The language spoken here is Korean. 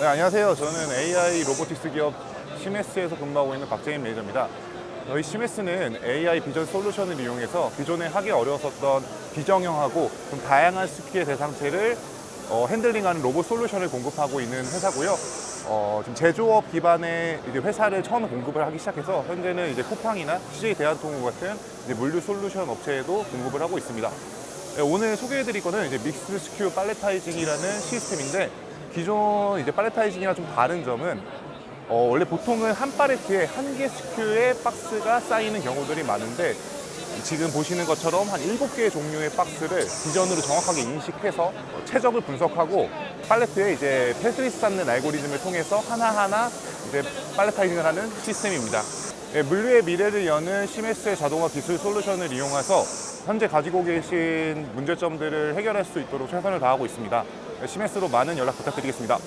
네, 안녕하세요. 저는 AI 로보틱스 기업 시메스에서 근무하고 있는 박재인 매니저입니다. 저희 시메스는 AI 비전 솔루션을 이용해서 기존에 하기 어려웠었던 비정형하고 좀 다양한 스피의 대상체를 어, 핸들링하는 로봇 솔루션을 공급하고 있는 회사고요. 어, 지금 제조업 기반의 이제 회사를 처음 공급을 하기 시작해서 현재는 이제 쿠팡이나 CJ 대한통운 같은 이제 물류 솔루션 업체에도 공급을 하고 있습니다. 네, 오늘 소개해드릴 거는 이제 믹스 스큐 팔레타이징이라는 시스템인데 기존 이제 팔레타이징이랑 좀 다른 점은 어, 원래 보통은 한 팔레트에 한 개 스큐의 박스가 쌓이는 경우들이 많은데 지금 보시는 것처럼 한 일곱 개의 종류의 박스를 비전으로 정확하게 인식해서 어, 최적을 분석하고 팔레트에 이제 테트리스 쌓는 알고리즘을 통해서 하나하나 이제 팔레타이징을 하는 시스템입니다. 예, 물류의 미래를 여는 시메스의 자동화 기술 솔루션을 이용해서 현재 가지고 계신 문제점들을 해결할 수 있도록 최선을 다하고 있습니다. 예, 시메스로 많은 연락 부탁드리겠습니다.